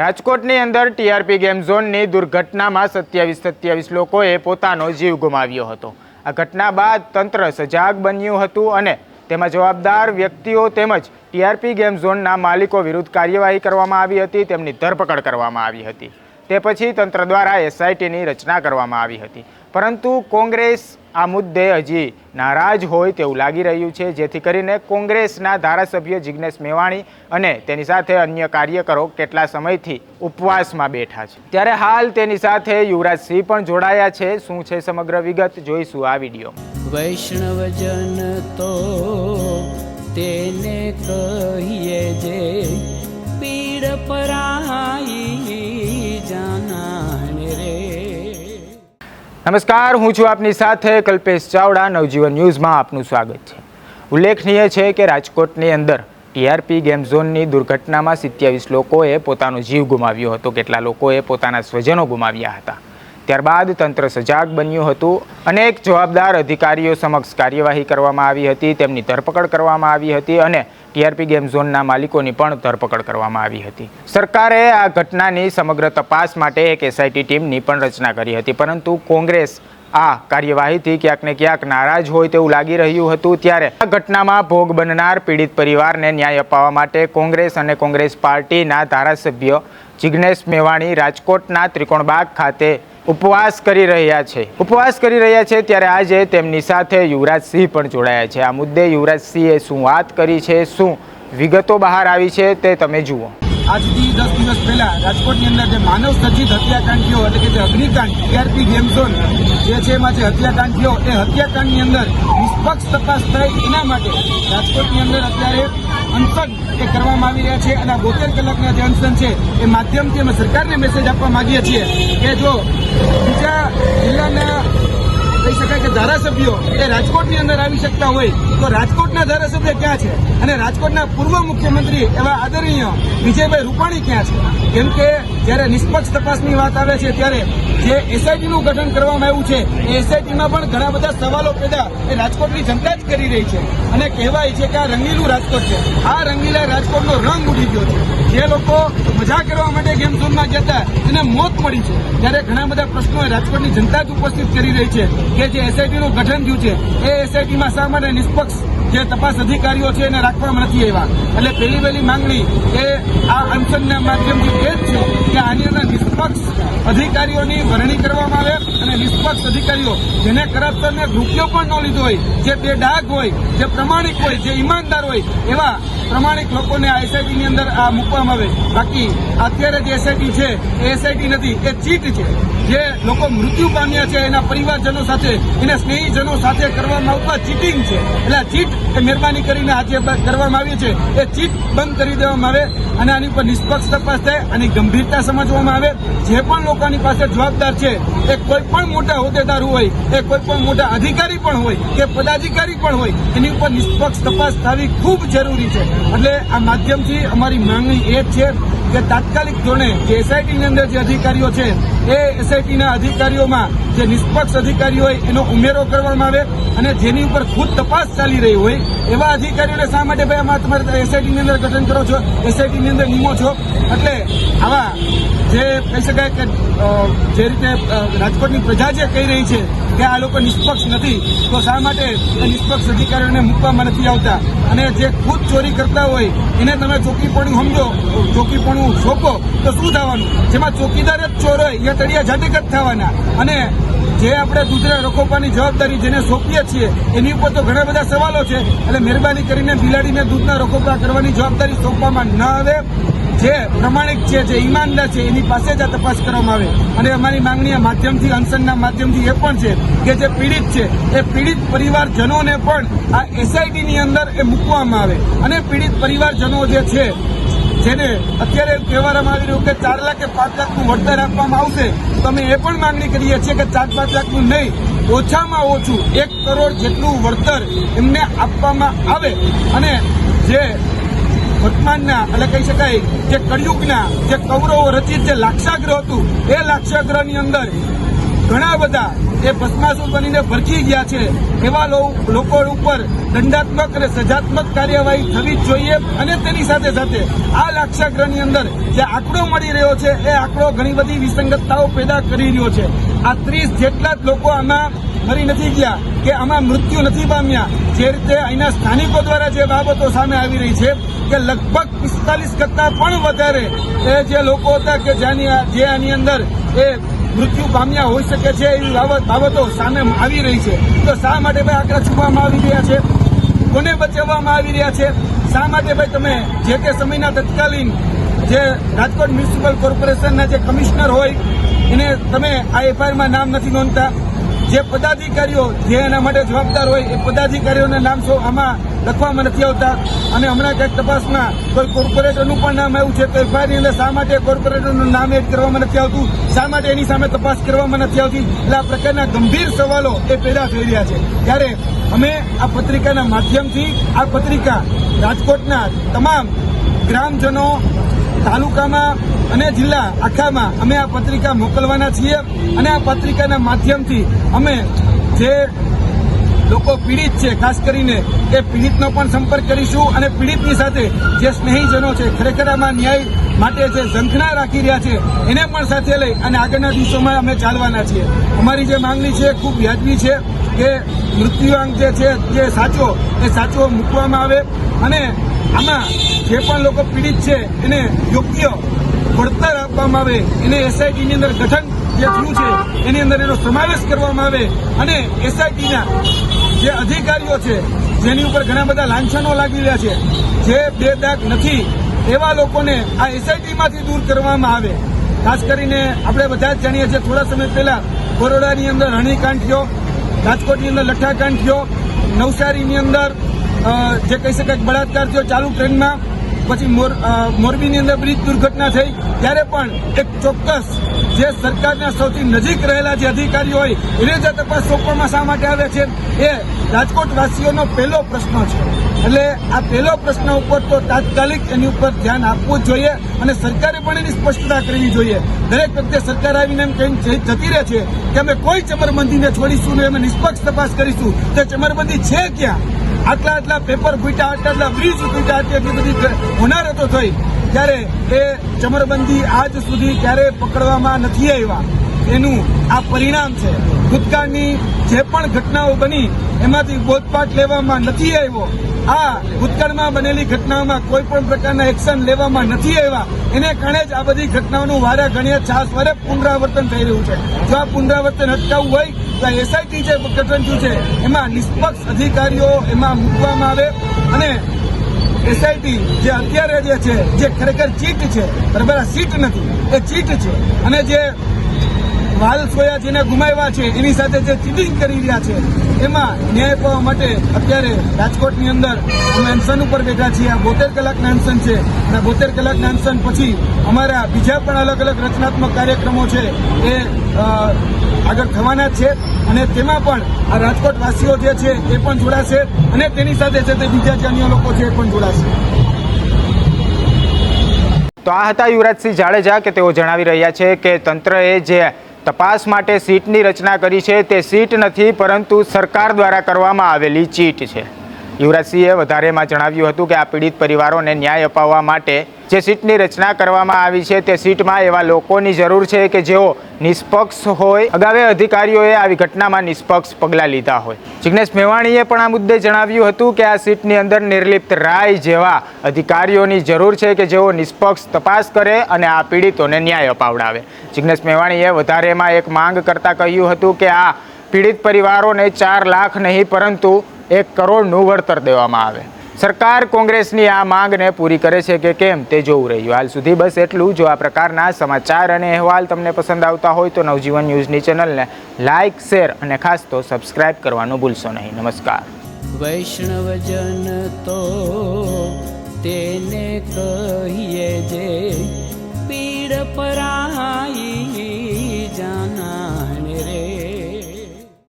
રાજકોટની અંદર TRP game ઝોનની દુર્ઘટનામાં સત્યાવીસ સત્યાવીસ લોકોએ પોતાનો જીવ ગુમાવ્યો હતો. આ ઘટના બાદ તંત્ર સજાગ બન્યું હતું અને તેમાં જવાબદાર વ્યક્તિઓ તેમજ ટીઆરપી ગેમ ઝોનના માલિકો વિરુદ્ધ કાર્યવાહી કરવામાં આવી હતી, તેમની ધરપકડ કરવામાં આવી હતી. તે પછી તંત્ર દ્વારા એસઆઈટીની રચના કરવામાં આવી હતી. પરંતુ કોંગ્રેસ આ મુદ્દે હજી નારાજ હોય તેવું લાગી રહ્યું છે. જેથી કરીને કોંગ્રેસના ધારાસભ્ય જિજ્ઞેશ મેવાણી અને તેની સાથે અન્ય કાર્યકરો કેટલા સમયથી ઉપવાસમાં બેઠા છે. ત્યારે હાલ તેની સાથે યુવરાજસિંહ પણ જોડાયા છે. શું છે સમગ્ર વિગત? જોઈશું આ વીડિયો. વૈષ્ણવજન તો તેને કહીએ જે પીડ પરાઈ નમસ્કાર, હું છું આપની સાથે કલ્પેશ ચાવડા, નવજીવન ન્યૂઝમાં આપનું સ્વાગત છે. ઉલ્લેખનીય છે કે રાજકોટની અંદર ટીઆરપી ગેમ ઝોનની દુર્ઘટનામાં સિત્યાવીસ લોકોએ પોતાનો જીવ ગુમાવ્યો હતો. કેટલા લોકોએ પોતાના સ્વજનો ગુમાવ્યા હતા? ત્યારબાદ તંત્ર સજાગ બન્યું હતું. અનેક જવાબદાર અધિકારીઓ સમક્ષ કાર્યવાહી કરવામાં આવી હતી. તેમની ધરપકડ કરવામાં આવી હતી અને ટીઆરપી ગેમ ઝોનના માલિકોની પણ ધરપકડ કરવામાં આવી હતી. સરકારે આ ઘટનાની સમગ્ર તપાસ માટે એક એસઆઈટી ટીમની પણ રચના કરી હતી. પરંતુ કોંગ્રેસ આ કાર્યવાહીથી ક્યાંક ને ક્યાંક નારાજ હોય તેવું લાગી રહ્યું હતું. ત્યારે આ ઘટનામાં ભોગ બનનાર પીડિત પરિવારને ન્યાય અપાવવા માટે કોંગ્રેસ અને કોંગ્રેસ પાર્ટીના ધારાસભ્ય જિજ્ઞેશ મેવાણી રાજકોટના ત્રિકોણબાગ ખાતે ઉપવાસ કરી રહ્યા છે. ઉપવાસ કરી રહ્યા છે ત્યારે આજે તેમની સાથે યુવરાજસિંહ પણ જોડાયા છે. આ મુદ્દે યુવરાજસિંહે શું વાત કરી છે, શું વિગતો બહાર આવી છે તે તમે જુઓ. આજથી દસ દિવસ પહેલા રાજકોટની અંદર જે માનવ સર્જિત હત્યાકાંડ એટલે કે જે અગ્નિકાંડ ટીઆરપી ગેમ ઝોન, જે છે એમાં જે હત્યાકાંડ થયો એ હત્યાકાંડની અંદર નિષ્પક્ષ તપાસ થાય એના માટે રાજકોટની અંદર અત્યારે અનશન એ કરવામાં આવી રહ્યા છે અને આ બોતેર કલાકના જે અનશન છે એ માધ્યમથી અમે સરકારને મેસેજ આપવા માંગીએ છીએ કે જો બીજા જિલ્લાના કહી શકાય કે ધારાસભ્યો એ રાજકોટની અંદર આવી શકતા હોય, તો રાજકોટના ધારાસભ્ય ક્યાં છે? અને રાજકોટના પૂર્વ મુખ્યમંત્રી એવા આદરણીય વિજયભાઈ રૂપાણી ક્યાં છે? કેમ કે જ્યારે નિષ્પક્ષ તપાસની વાત આવે છે, ત્યારે જે એસઆઈટીનું ગઠન કરવામાં આવ્યું છે, એ એસઆઈટીમાં પણ ઘણા બધા સવાલો પેદા એ રાજકોટની જનતા જ કરી રહી છે. અને કહેવાય છે કે આ રંગીલું રાજકોટ છે. આ રંગીલા રાજકોટનો રંગ ઉડી ગયો છે. જે લોકો મજા કરવા માટે ગેમ ઝોનમાં જતા એને મોત મળી છે. ત્યારે ઘણા બધા પ્રશ્નો રાજકોટની જનતા જ ઉપસ્થિત કરી રહી છે કે જે એસઆઈટીનું ગઠન થયું છે, એ એસઆઈટીમાં શા માટે નિષ્પક્ષ જે તપાસ અધિકારીઓ છે એને રાખવામાં નથી આવ્યા. એટલે પહેલી વહેલી માંગણી એ આ અનશનના માધ્યમથી એ જ છે કે આની અંદર નિષ્પક્ષ અધિકારીઓની વરણી કરવામાં આવે અને નિષ્પક્ષ અધિકારીઓ જેને કરપ્શનને રૂપિયો પણ ન લીધો હોય, જે બે ડાઘ હોય, જે પ્રમાણિક હોય, જે ઈમાનદાર હોય, એવા પ્રમાણિક લોકોને આ એસઆઈટીની અંદર આ મૂકવામાં આવે. બાકી અત્યારે જે એસઆઈટી છે, એ એસઆઈટી નથી, એ ચીટ છે. જે લોકો મૃત્યુ પામ્યા છે, એના પરિવારજનો સાથે, એના સ્નેહીજનો સાથે કરવામાં આવતા ચીટિંગ છે. એટલે ચીટ એ મહેરબાની કરીને આજે કરવામાં આવી છે એ ચીટ બંધ કરી દેવામાં આવે અને આની ઉપર નિષ્પક્ષ તપાસ થાય અને ગંભીરતા સમજવામાં આવે. જે પણ લોકોની પાસે જવાબદાર છે, એ કોઈ પણ મોટા હોદ્દેદાર હોય, એ કોઈ પણ મોટા અધિકારી પણ હોય, કે પદાધિકારી પણ હોય, એની ઉપર નિષ્પક્ષ તપાસ થવી ખૂબ જરૂરી છે. એટલે આ માધ્યમથી અમારી માંગણી એ છે કે તાત્કાલિક ધોરણે જે એસઆઈટીની અંદર જે અધિકારીઓ છે, એ એસઆઈટીના અધિકારીઓમાં જે નિષ્પક્ષ અધિકારી હોય એનો ઉમેરો કરવામાં આવે અને જેની ઉપર ખુદ તપાસ ચાલી રહી હોય, એવા અધિકારીઓને શા માટે ભાઈ આમાં તમારે એસઆઈટીની અંદર ગઠન કરો છો? એસઆઈટીની અંદર નિમો છો? એટલે આવા જે કહી શકાય કે જે રીતે રાજકોટની પ્રજા જે કહી રહી છે કે આ લોકો નિષ્પક્ષ નથી, તો શા માટે નિષ્પક્ષ અધિકારીઓને મૂકવામાં નથી આવતા? અને જે ખુદ ચોરી કરતા હોય, એને તમે ચોકીપણું સમજો, ચોકીપણું સોંપો, તો શું થવાનું? જેમાં ચોકીદાર જ ચોર હોય એ તળિયા જાતિક જ થવાના. અને જે આપણે દૂધને રખોપવાની જવાબદારી જેને સોંપીએ છીએ, એની ઉપર તો ઘણા બધા સવાલો છે. એટલે મહેરબાની કરીને બિલાડીને દૂધના રખોપા કરવાની જવાબદારી સોંપવામાં ન આવે. જે પ્રમાણિક છે જે ઈમાનદાર છે, એની પાસે જ આ તપાસ કરવામાં આવે. અને અમારી માંગણી માધ્યમથી અનશનના માધ્યમથી એ પણ છે કે જે પીડિત છે, એ પીડિત પરિવારજનોને પણ આ એસઆઈટીની અંદર એ મૂકવામાં આવે. અને પીડિત પરિવારજનો જે છે, જેને અત્યારે એવું કહેવામાં આવી રહ્યું કે ચાર લાખ કે પાંચ લાખનું વળતર આપવામાં આવશે, તો અમે એ પણ માંગણી કરીએ છીએ કે ચાર પાંચ લાખનું નહીં, ઓછામાં ઓછું એક કરોડ જેટલું વળતર એમને આપવામાં આવે. અને જે વર્તમાનના, એટલે કહી શકાય જે કળિયુગના, જે કૌરવો રચિત જે લાક્ષાગ્રહ હતું, એ લાક્ષાગ્રહની અંદર ઘણા બધા એ ભસ્માસુર બનીને ભરખી ગયા છે, એવા લોકો ઉપર દંડાત્મક અને સજાત્મક કાર્યવાહી થવી જ જોઈએ અને તેની સાથે સાથે આ લાક્ષાગ્રહની અંદર જે આંકડો મળી રહ્યો છે, એ આંકડો ઘણી બધી વિસંગતતાઓ પેદા કરી રહ્યો છે. આ ત્રીસ જેટલા જ લોકો આમાં મરી નથી ગયા કે આમાં મૃત્યુ નથી પામ્યા. જે રીતે અહીંના સ્થાનિકો દ્વારા જે બાબતો સામે આવી રહી છે કે લગભગ પિસ્તાલીસ કરતા પણ વધારે એ જે લોકો હતા કે જેની જે આની અંદર એ મૃત્યુ પામ્યા હોઈ શકે છે એવી બાબતો સામે આવી રહી છે. તો શા માટે ભાઈ આંકડા છુપવામાં આવી રહ્યા છે? કોને બચાવવામાં આવી રહ્યા છે? શા માટે ભાઈ તમે જે તે સમયના તત્કાલીન જે રાજકોટ મ્યુનિસિપલ કોર્પોરેશનના જે કમિશનર હોય એને તમે આ એફઆઈઆરમાં નામ નથી નોંધતા. જે પદાધિકારીઓ જે એના માટે જવાબદાર હોય, એ પદાધિકારીઓના નામ શું આમાં લખવામાં નથી આવતા. અને હમણાં કંઈક તપાસમાં કોઈ કોર્પોરેટરનું પણ નામ આવ્યું છે, તો એફઆઈઆરની અંદર શા માટે કોર્પોરેટરનું નામ એડ કરવામાં નથી આવતું? શા માટે એની સામે તપાસ કરવામાં નથી આવતી? એટલે આ પ્રકારના ગંભીર સવાલો એ પેદા થઈ રહ્યા છે. ત્યારે અમે આ પત્રિકાના માધ્યમથી, આ પત્રિકા રાજકોટના તમામ ગ્રામજનો તાલુકામાં અને જિલ્લા આખામાં અમે આ પત્રિકા મોકલવાના છીએ અને આ પત્રિકાના માધ્યમથી અમે જે લોકો પીડિત છે, ખાસ કરીને એ પીડિતનો પણ સંપર્ક કરીશું અને પીડિતની સાથે જે સ્નેહીજનો છે, ખરેખર આમાં ન્યાય માટે જે ઝંખના રાખી રહ્યા છે, એને પણ સાથે લઈ અને આગળના દિવસોમાં અમે ચાલવાના છીએ. અમારી જે માંગણી છે ખૂબ વ્યાજબી છે કે મૃત્યુઆંક જે છે, જે સાચો, એ સાચો મૂકવામાં આવે અને આમાં જે પણ લોકો પીડિત છે, એને યોગ્ય વળતર આપવામાં આવે, એને એસઆઈટીની અંદર ગઠન જે થયું છે, એની અંદર એનો સમાવેશ કરવામાં આવે અને એસઆઈટીના જે અધિકારીઓ છે, જેની ઉપર ઘણા બધા લાંછનો લાગી રહ્યા છે, જે બેદાગ નથી, એવા લોકોને આ એસઆઈટીમાંથી દૂર કરવામાં આવે. ખાસ કરીને આપણે બધા જ જાણીએ છીએ, થોડા સમય પહેલા બરોડાની અંદર હણીકાંડ થયો રાજકોટની અંદર લઠ્ઠાકાંડ થયો નવસારીની અંદર જે કહી શકાય બળાત્કાર થયો, ચાલુ ટ્રેનમાં પછી મોર મોરબીની અંદર બ્રિજ દુર્ઘટના થઈ, ત્યારે પણ એક ચોક્કસ જે સરકારના સૌથી નજીક રહેલા જે અધિકારીઓ હોય, એને જે તપાસ સોંપવામાં શા માટે આવે છે? એ રાજકોટ વાસીઓનો પહેલો પ્રશ્ન છે. એટલે આ પહેલો પ્રશ્ન ઉપર તો તાત્કાલિક એની ઉપર ધ્યાન આપવું જ જોઈએ અને સરકારે પણ એની સ્પષ્ટતા કરવી જોઈએ. દરેક વખતે સરકાર આવીને એમ કહીને જતી રહે છે કે અમે કોઈ ચમરબંધીને છોડીશું ને અમે નિષ્પક્ષ તપાસ કરીશું. તે ચમરબંધી છે ક્યાં? આટલા આટલા પેપર ફૂટ્યા આટલા આટલા બ્રિજ ફૂટ્યા આટલી બધી હોનારતો થઈ. ત્યારે એ ચમરબંધી આજ સુધી ક્યારે પકડવામાં નથી આવ્યા, એનું આ પરિણામ છે. ભૂતકાળની જે પણ ઘટનાઓ બની, એમાંથી બોધપાઠ લેવામાં નથી આવ્યો. આ ભૂતકાળમાં બનેલી ઘટનાઓમાં કોઈ પણ પ્રકારના એક્શન લેવામાં નથી આવ્યા. એને કારણે જ આ બધી ઘટનાઓનું વારે ઘણીએ છાસ વારે પુનરાવર્તન થઈ રહ્યું છે. જો આ પુનરાવર્તન અટકાવવું હોય એસઆઈટી જે ગઠન થયું છે, એમાં નિષ્પક્ષ અધિકારીઓ એમાં મૂકવામાં આવે અને એસઆઈટી જે અત્યારે જે છે, જે ખરેખર ચીટ છે, બરાબર આ સીટ નથી, એ ચીટ છે. અને જે વાલ સોયા જેને ગુમાવ્યા છે, એની સાથે જે ચીટિંગ કરી રહ્યા છે, એમાં ન્યાય પાવા માટે અત્યારે રાજકોટની અંદર અનશન ઉપર બેઠા છીએ. આ બોતેર કલાકના અનશન છે અને બોતેર કલાકના અનશન પછી અમારા બીજા પણ અલગ અલગ રચનાત્મક કાર્યક્રમો છે. એ આગળ થવાના જ છે. અને તેમાં પણ આ રાજકોટ વાસીઓ જે છે એ પણ જોડાશે અને તેની સાથે સાથે બીજા જે અન્ય લોકો છે એ પણ જોડાશે. તો આ હતા યુવરાજસિંહ જાડેજા કે તેઓ જણાવી રહ્યા છે કે તંત્રએ જે તપાસ માટે સીટની રચના કરી છે તે સીટ નથી, પરંતુ સરકાર દ્વારા કરવામાં આવેલી ચીટ છે. યુવરાજસિંહે વધારેમાં જણાવ્યું હતું કે આ પીડિત પરિવારોને ન્યાય અપાવવા માટે જે સીટની રચના કરવામાં આવી છે તે સીટમાં એવા લોકોની જરૂર છે કે જેઓ નિષ્પક્ષ હોય. અગાવે અધિકારીઓએ આવી ઘટનામાં નિષ્પક્ષ પગલાં લીધા હોય. જિગ્નેશ મેવાણીએ પણ આ મુદ્દે જણાવ્યું હતું કે આ સીટની અંદર નિર્લિપ્ત રાય જેવા અધિકારીઓની જરૂર છે કે જેઓ નિષ્પક્ષ તપાસ કરે અને આ પીડિતોને ન્યાય અપાવડાવે. જિગ્નેશ મેવાણીએ વધારેમાં એક માંગ કરતાં કહ્યું હતું કે આ પીડિત પરિવારોને ચાર લાખ નહીં પરંતુ એક કરોડનું વળતર દેવામાં આવે. સરકાર કોંગ્રેસની આ માંગને પૂરી કરે છે કે કેમ તે જોવું રહ્યું. હાલ સુધી બસ એટલું જો. આ પ્રકારના સમાચાર અને અહેવાલ તમને પસંદ આવતા હોય તો નવજીવન ન્યૂઝની ચેનલને લાઇક શેર અને ખાસ તો સબસ્ક્રાઇબ કરવાનું ભૂલશો નહીં. નમસ્કાર. વૈષ્ણવજન તો તેને કહીએ જે પીડ પરા